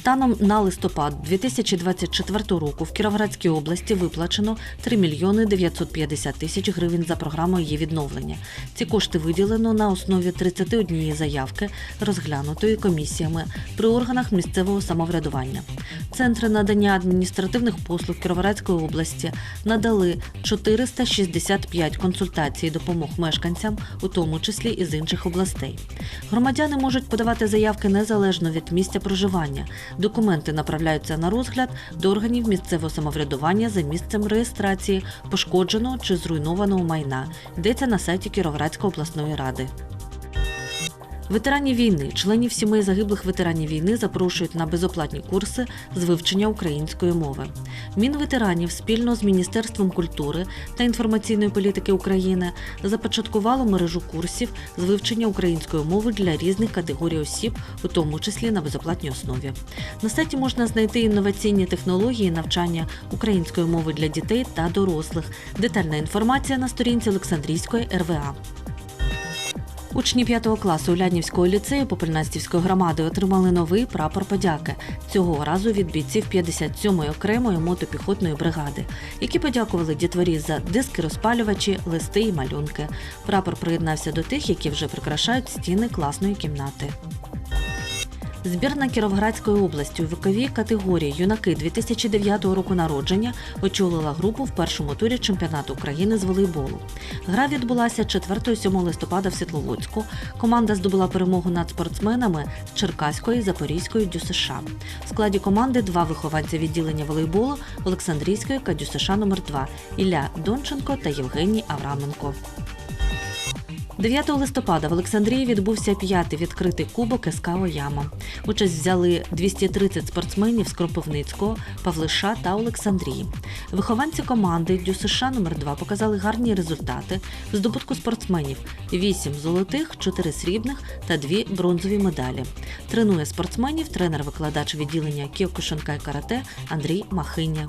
Станом на листопад 2024 року в Кіровоградській області виплачено 3 мільйони 950 тисяч гривень за програмою її відновлення. Ці кошти виділено на основі 31 заявки, розглянутої комісіями при органах місцевого самоврядування. Центри надання адміністративних послуг Кіровоградської області надали 465 консультацій і допомог мешканцям, у тому числі із інших областей. Громадяни можуть подавати заявки незалежно від місця проживання. Документи направляються на розгляд до органів місцевого самоврядування за місцем реєстрації пошкодженого чи зруйнованого майна. Йдеться на сайті Кіровоградської обласної ради. Ветеранів війни, членів сімей загиблих ветеранів війни запрошують на безоплатні курси з вивчення української мови. Мінветеранів спільно з Міністерством культури та інформаційної політики України започаткувало мережу курсів з вивчення української мови для різних категорій осіб, у тому числі на безоплатній основі. На сайті можна знайти інноваційні технології навчання української мови для дітей та дорослих. Детальна інформація на сторінці Олександрійської РВА. Учні 5 класу Улянівського ліцею Попельнастівської громади отримали новий прапор подяки цього разу від бійців 57-ї окремої мотопіхотної бригади, які подякували дітворі за диски розпалювачі, листи і малюнки. Прапор приєднався до тих, які вже прикрашають стіни класної кімнати. Збірна Кіровоградської області у віковій категорії юнаки 2009 року народження очолила групу в першому турі чемпіонату України з волейболу. Гра відбулася 4-7 листопада в Світловодську. Команда здобула перемогу над спортсменами з Черкаської, Запорізької ДЮСШ. В складі команди два вихованці відділення волейболу Олександрійської КДЮСШ номер 2 Ілля Донченко та Євгеній Авраменко. 9 листопада в Олександрії відбувся п'ятий відкритий кубок СК «Ояма». Участь взяли 230 спортсменів з Кропивницького, Павлиша та Олександрії. Вихованці команди ДЮСШ номер 2 показали гарні результати в здобутку спортсменів: 8 золотих, 4 срібних та 2 бронзові медалі. Тренує спортсменів тренер-викладач відділення Кіокушенка і карате Андрій Махиня.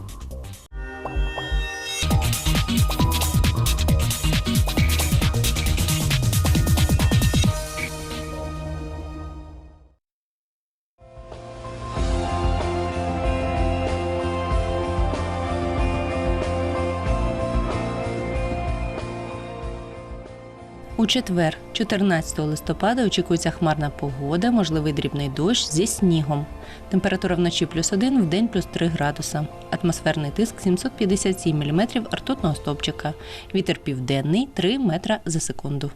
У четвер, 14 листопада, очікується хмарна погода, можливий дрібний дощ зі снігом. Температура вночі плюс 1, в день плюс 3 градуса. Атмосферний тиск 757 мм ртутного стопчика. Вітер південний 3 метра за секунду.